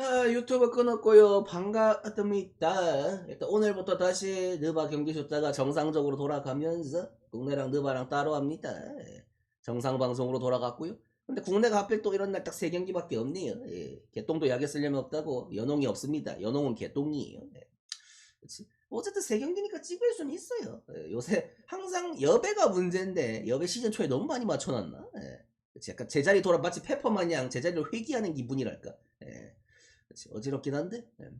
아, 유튜브 끊었고요. 반갑습니다. 일단 오늘부터 다시 느바 경기 줬다가 정상적으로 돌아가면서 국내랑 느바랑 따로 합니다. 예, 정상 방송으로 돌아갔고요. 근데 국내가 하필 또 이런 날 딱 세 경기밖에 없네요. 예, 개똥도 약에 쓸려면 없다고 연홍이 없습니다. 연홍은 개똥이에요. 예. 어쨌든 세 경기니까 찍을 수는 있어요. 예, 요새 항상 여배가 문제인데 여배 시즌 초에 너무 많이 맞춰놨나? 예. 약간 제자리 돌아 마치 페퍼 마냥 제자리를 회귀하는 기분이랄까. 예. 그치, 어지럽긴 한데. 예.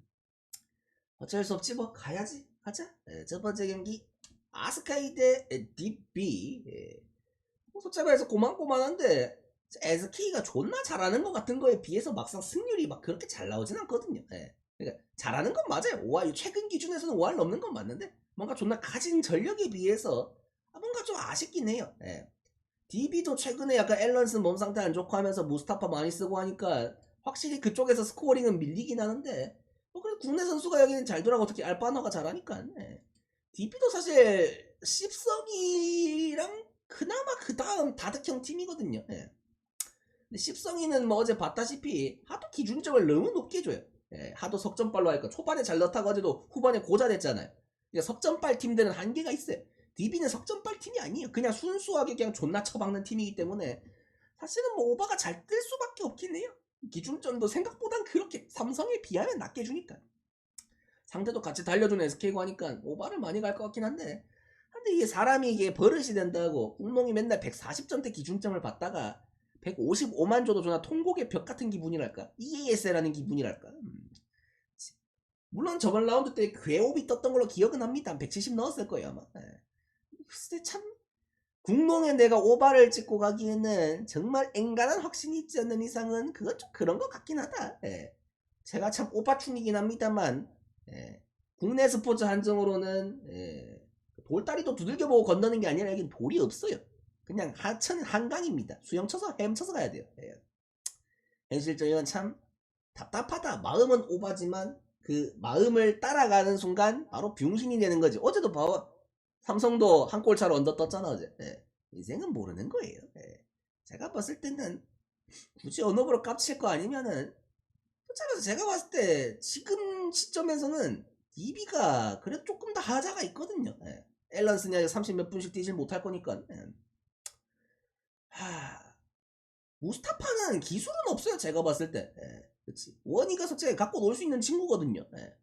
어쩔 수 없지 뭐. 가야지. 가자. 예, 첫 번째 경기. 아스카이 대 DB 예. 말해서 고만고만한데 SK가 존나 잘하는 것 같은 거에 비해서 막상 승률이 막 그렇게 잘 나오진 않거든요. 예. 그러니까 잘하는 건 맞아요. 5할 최근 기준에서는 5할 넘는 건 맞는데 뭔가 존나 가진 전력에 비해서 아, 뭔가 좀 아쉽긴 해요. 예. DB도 최근에 약간 앨런슨 몸 상태 안 좋고 하면서 무스타파 많이 쓰고 하니까 확실히 그쪽에서 스코어링은 밀리긴 하는데 뭐 그래 국내 선수가 여기는 잘 돌아가 어떻게 알바너가 잘하니까 네. DB도 사실 십성이랑 그나마 그 다음 다득형 팀이거든요. 예. 근데 십성이는 뭐 어제 봤다시피 하도 기준점을 너무 높게 줘요. 예, 하도 석점발로 하니까 초반에 잘 넣다가 어제도 후반에 고자됐잖아요. 그러니까 석점발 팀들은 한계가 있어요. DB는 석점발 팀이 아니에요. 그냥 순수하게 그냥 존나 쳐박는 팀이기 때문에 사실은 뭐 오바가 잘 뜰 수밖에 없긴 해요. 기준점도 생각보단 그렇게 삼성에 비하면 낮게 주니까. 상대도 같이 달려주는 SK고 하니까 오바를 많이 갈 것 같긴 한데. 근데 이게 사람이 이게 버릇이 된다고 운동이 맨날 140점대 기준점을 받다가 155만 줘도 저나 통곡의 벽 같은 기분이랄까? EAS라는 기분이랄까? 음. 물론 저번 라운드 때 괴옵이 떴던 걸로 기억은 합니다. 170 넣었을 거예요 아마. 예. 글쎄 참 국농에 내가 오바를 찍고 가기에는 정말 앵간한 확신이 있지 않는 이상은 그건 좀 그런 것 같긴 하다. 예. 제가 참 오바충이긴 합니다만 예. 국내 스포츠 한정으로는 예. 돌다리도 두들겨보고 건너는 게 아니라 여긴 돌이 없어요. 그냥 하천 한강입니다. 수영 쳐서 헤엄 쳐서 가야 돼요. 예. 현실적인 참 답답하다. 마음은 오바지만 그 마음을 따라가는 순간 바로 병신이 되는 거지. 어제도 봐봐. 삼성도 한 골 차로 언더 떴잖아 어제. 예. 인생은 모르는 거예요. 예. 제가 봤을 때는 굳이 언어으로 깝칠 거 아니면은 솔직히 제가 봤을 때 지금 시점에서는 DB가 그래도 조금 더 하자가 있거든요. 예. 앨런슨이 아직 30몇 분씩 뛰질 못할 거니까. 예. 하... 무스타파는 기술은 없어요. 제가 봤을 때. 예. 그치. 원이가 솔직히 갖고 놀 수 있는 친구거든요. 예.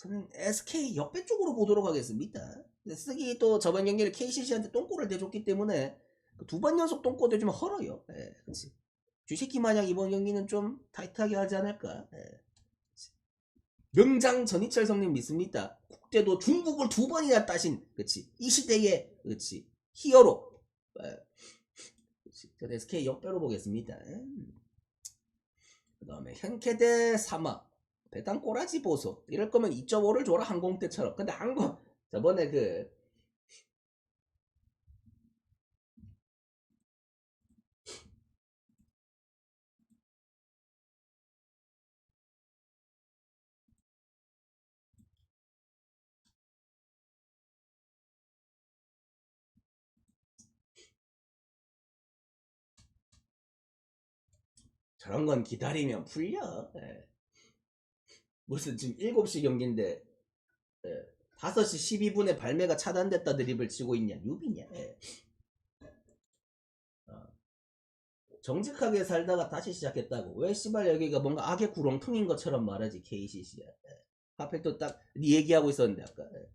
저는 SK 역배 쪽으로 보도록 하겠습니다. 쓰기 또 저번 경기를 KCC한테 똥꼬를 대줬기 때문에 그두번 연속 똥꼬 대주면 헐어요. 예, 그렇지. 쥐새끼 마냥 이번 경기는 좀 타이트하게 하지 않을까. 예. 명장 전희철 성님 믿습니다. 국대도 중국을 두 번이나 따신, 그렇지. 이 시대의, 그렇지. 히어로. 예. 저는 SK 역배로 보겠습니다. 예. 그 다음에 현캐대 사막. 배당 꼬라지 보소. 이럴 거면 2.5를 줘라 항공 때처럼. 근데 항공 저번에 그 저런 건 기다리면 풀려. 예. 무슨 지금 7시 경기인데 예. 5시 12분에 발매가 차단됐다 드립을 치고 있냐 뉴비냐 예. 어. 정직하게 살다가 다시 시작했다고 왜 씨발 여기가 뭔가 악의 구렁텅인 것처럼 말하지 KCC야 예. 하필 또딱네 얘기하고 있었는데 아까 예.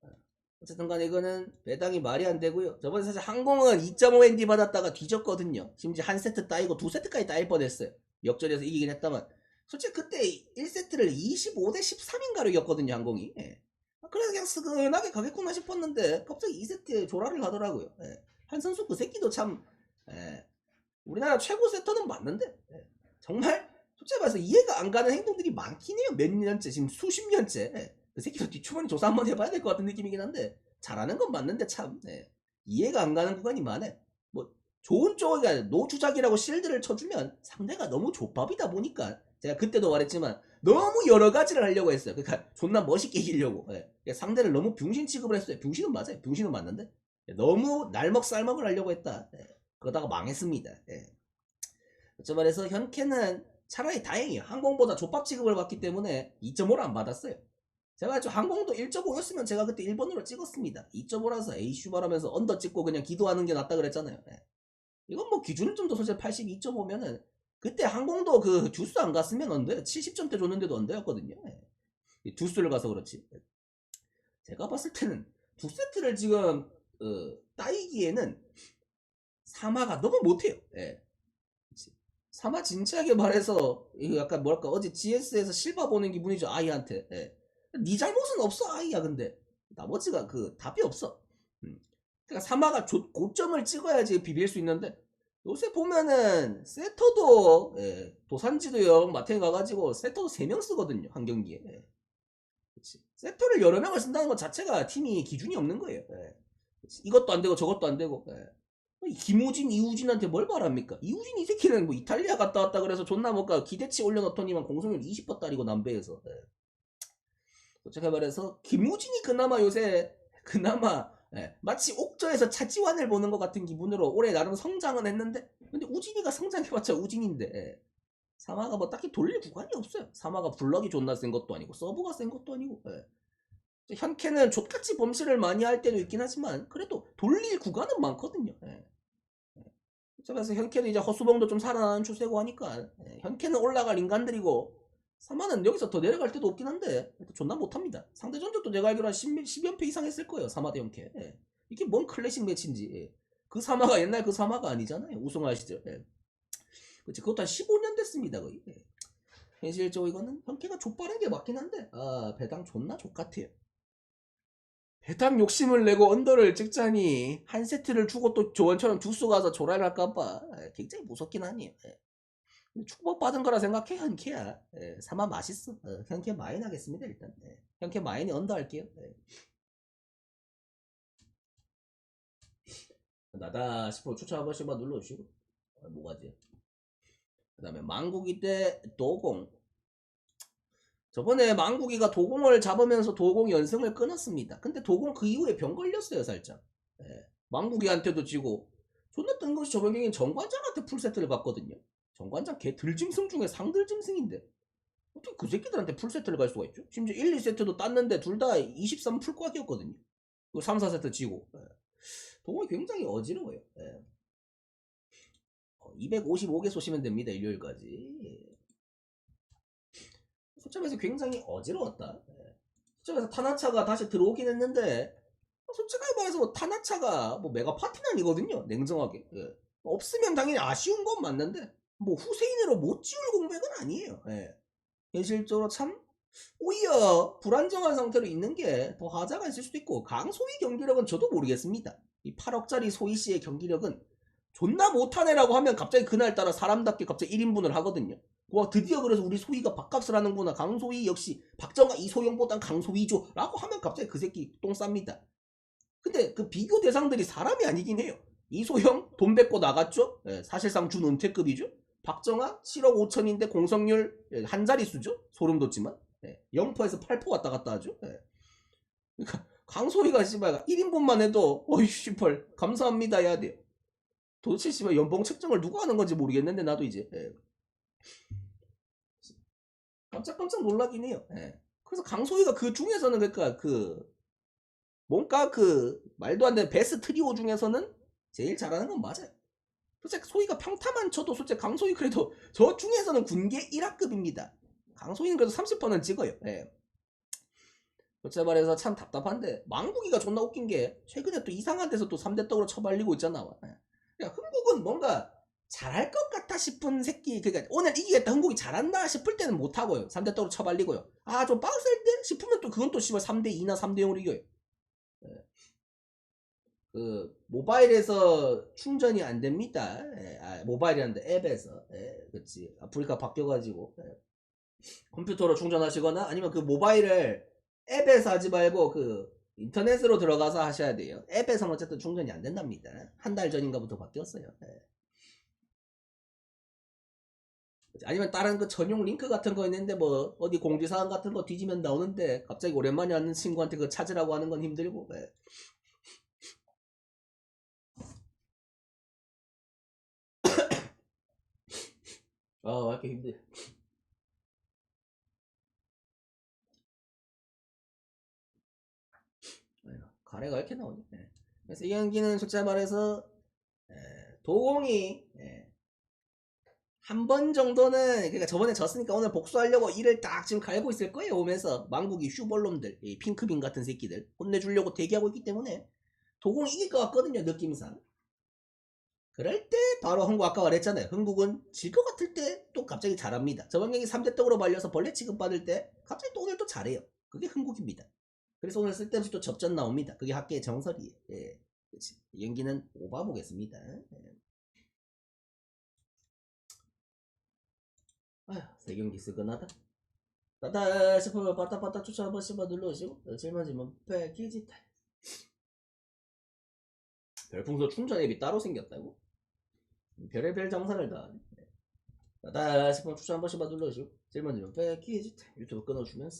어. 어쨌든 간에 이거는 배당이 말이 안 되고요 저번에 사실 항공은 2.5ND 받았다가 뒤졌거든요 심지어 한 세트 따이고 두 세트까지 따일 뻔했어요 역전해서 이기긴 했다만 솔직히 그때 1세트를 25대 13인가로 이겼거든요 항공이 예. 그래서 그냥 스근하게 가겠구나 싶었는데 갑자기 2세트에 조라를 하더라고요. 예. 한 선수 그 새끼도 참 예. 우리나라 최고 세터는 맞는데 예. 정말 솔직히 말해서 이해가 안 가는 행동들이 많긴 해요. 몇 년째 지금 수십 년째 예. 그 새끼도 뒷주머니 조사 한번 해봐야 될 것 같은 느낌이긴 한데 잘하는 건 맞는데 참 예. 이해가 안 가는 구간이 많아. 뭐 좋은 쪽에 노주작이라고 실드를 쳐주면 상대가 너무 족밥이다 보니까 제가 그때도 말했지만 너무 여러 가지를 하려고 했어요. 그러니까 존나 멋있게 이기려고. 예. 그러니까 상대를 너무 병신 취급을 했어요. 병신은 맞아요. 병신은 맞는데 너무 날먹 쌀먹을 하려고 했다. 예. 그러다가 망했습니다. 예. 그렇죠 말해서 현캐는 차라리 다행이에요. 항공보다 족밥 취급을 받기 때문에 2.5를 안 받았어요. 제가 저 항공도 1.5였으면 제가 그때 1번으로 찍었습니다. 2.5라서 에이 슈발하면서 언더 찍고 그냥 기도하는 게 낫다 그랬잖아요. 예. 이건 뭐 기준점도 솔직히 82.5면은 그때 항공도 그 듀스 안 갔으면 언더요. 70점대 줬는데도 언더였거든요. 예. 이 듀스를 가서 그렇지. 제가 봤을 때는 두 세트를 지금 어, 따이기에는 사마가 너무 못해요. 예. 사마 진지하게 말해서 약간 뭐랄까 어제 GS에서 실바 보는 기분이죠 아이한테. 예. 네 잘못은 없어 아이야 근데 나머지가 그 답이 없어. 음. 그러니까 사마가 조- 고점을 찍어야지 비빌 수 있는데 요새 보면은 세터도 예, 도산지도 영 마트에 가가지고 세터도 3명 쓰거든요 한 경기에. 예. 그치. 세터를 여러 명을 쓴다는 것 자체가 팀이 기준이 없는 거예요. 예. 이것도 안 되고 저것도 안 되고. 예. 이 김우진, 이우진한테 뭘 바랍니까? 이우진 이 새끼는 뭐 이탈리아 갔다 왔다 그래서 존나 뭔가 기대치 올려놓더니만 공성률 20% 딸이고 남배에서. 예. 솔직히 말해서 김우진이 그나마 요새 그나마 예, 마치 옥저에서 차지환을 보는 것 같은 기분으로 올해 나름 성장은 했는데 근데 우진이가 성장해봤자 우진인데 예. 사마가 뭐 딱히 돌릴 구간이 없어요. 사마가 블럭이 존나 센 것도 아니고 서브가 센 것도 아니고 예. 현캐는 족같이 범실을 많이 할 때도 있긴 하지만 그래도 돌릴 구간은 많거든요. 예. 예. 그래서 현캐는 이제 허수봉도 좀 살아나는 추세고 하니까 예. 현캐는 올라갈 인간들이고 사마는 여기서 더 내려갈 때도 없긴 한데 또 존나 못합니다. 상대 전적도 내가 알기로 한 10, 10연패 이상 했을 거예요. 사마 대 현캐. 예. 이게 뭔 클래식 매치인지 예. 그 사마가 옛날 그 사마가 아니잖아요. 우승할 시절. 예. 그치 그것도 한 15년 됐습니다 거의. 예. 현실적으로 이거는 현캐가 족바른 게 맞긴 한데 아 배당 존나 족같아요. 배당 욕심을 내고 언더를 찍자니 한 세트를 주고 또 조원처럼 두수 가서 조랄 할까봐 예, 굉장히 무섭긴 하네요. 예. 축복 받은 거라 생각해 현캐야. 예, 사마 맛있어. 어, 현캐 마인 하겠습니다 일단. 예. 현캐 마인이 언더 할게요. 예. 나다 싶어 추천 한 번씩만 눌러주시고 어, 뭐가지? 그 다음에 망국이 때 도공 저번에 망국이가 도공을 잡으면서 도공 연승을 끊었습니다. 근데 도공 그 이후에 병 걸렸어요 살짝. 예. 망국이한테도 지고 존나 뜬 것이 저번 경기는 정관장한테 풀세트를 갔거든요. 정관장 개 들짐승 중에 상들짐승인데 어떻게 그 새끼들한테 풀세트를 갈 수가 있죠? 심지어 1, 2세트도 땄는데 둘 다 23 풀꽉이었거든요. 그 3, 4세트 지고 예. 도공이 굉장히 어지러워요. 예. 255개 쏘시면 됩니다. 일요일까지. 소점에서 굉장히 어지러웠다. 예. 소점에서 타나차가 다시 들어오긴 했는데 솔직하게 말해서 뭐 타나차가 뭐 메가 파티는 아니거든요. 냉정하게. 예. 없으면 당연히 아쉬운 건 맞는데 뭐 후세인으로 못 지울 공백은 아니에요. 예. 현실적으로 참 오히려 불안정한 상태로 있는 게 더 하자가 있을 수도 있고 강소희 경기력은 저도 모르겠습니다. 이 8억짜리 소희 씨의 경기력은 존나 못하네라고 하면 갑자기 그날따라 사람답게 갑자기 1인분을 하거든요. 와 드디어 그래서 우리 소희가 밥값을 하는구나. 강소희 역시 박정아 이소영보단 강소희죠. 라고 하면 갑자기 그 새끼 똥 쌉니다. 근데 그 비교 대상들이 사람이 아니긴 해요. 이소영 돈 뱉고 나갔죠. 예, 사실상 준 은퇴급이죠. 박정아 7억 5천인데 공성률 예, 한 자릿수죠. 소름 돋지만 예, 0%에서 8% 왔다 갔다 하죠. 예. 그러니까 강소희가 씨발 1인분만 해도 어이 씨발 감사합니다 해야 돼요. 도대체 씨발 연봉 책정을 누가 하는 건지 모르겠는데 나도 이제 예. 깜짝깜짝 놀라긴 해요. 예. 그래서 강소희가 그 중에서는 그러니까 그 뭔가 그 말도 안 되는 베스 트리오 중에서는 제일 잘하는 건 맞아요. 솔직히 소희가 평타만 쳐도 솔직히 강소희 그래도 저 중에서는 군계 1학급입니다. 강소희는 그래도 30%는 찍어요. 예. 솔직히 말해서 참 답답한데 망국이가 존나 웃긴 게 최근에 또 이상한 데서 또 3대 떡으로 쳐발리고 있잖아. 예. 그러니까 흥국은 뭔가 잘할 것 같아 싶은 새끼 그러니까 오늘 이기겠다 흥국이 잘한다 싶을 때는 못하고요 3대 떡으로 쳐발리고요 아 좀 빡셀 때 싶으면 또 그건 또 씨발 3대 2나 3대 0으로 이겨요 예. 그 모바일에서 충전이 안 됩니다 예. 아, 모바일이란데 앱에서 예. 그치 아프리카 바뀌어가지고 예. 컴퓨터로 충전하시거나 아니면 그 모바일을 앱에서 하지 말고 그 인터넷으로 들어가서 하셔야 돼요 앱에서는 어쨌든 충전이 안 된답니다 한 달 전인가부터 바뀌었어요 예. 아니면 다른 그 전용 링크 같은 거 있는데 뭐 어디 공지사항 같은 거 뒤지면 나오는데 갑자기 오랜만에 하는 친구한테 그 찾으라고 하는 건 힘들고 예. 어, 아왜 이렇게 힘들. 가래가 이렇게 나오네. 그래서 이 경기는 솔직히 말해서 예, 도공이 예, 한번 정도는 그러니까 저번에 졌으니까 오늘 복수하려고 이를 딱 지금 갈고 있을 거예요 오면서. 망국이 슈벌놈들 핑크빈 같은 새끼들 혼내주려고 대기하고 있기 때문에 도공이 이길 것 같거든요 느낌상. 그럴 때 바로 흥국 아까 말했잖아요 흥국은 질 것 같을 때 또 갑자기 잘합니다 저번 경기 3대 떡으로 말려서 벌레 취급 받을 때 갑자기 또 오늘 또 잘해요 그게 흥국입니다 그래서 오늘 쓸데없이 또 접전 나옵니다 그게 학계의 정설이에요 예. 그치. 이 경기는 오바 보겠습니다 예. 아휴, 세 경기 쓰거나다. 나다 싶으면 빠따빠따 추천 한 번씩만 눌러주시고, 질문질문 패키지 타임. 별풍선 충전 앱이 따로 생겼다고? 별의별 장사를 다 하네. 나다 싶으면 추천 한 번씩만 눌러주시고, 질문질문 패키지 타임. 유튜브 끊어주면서.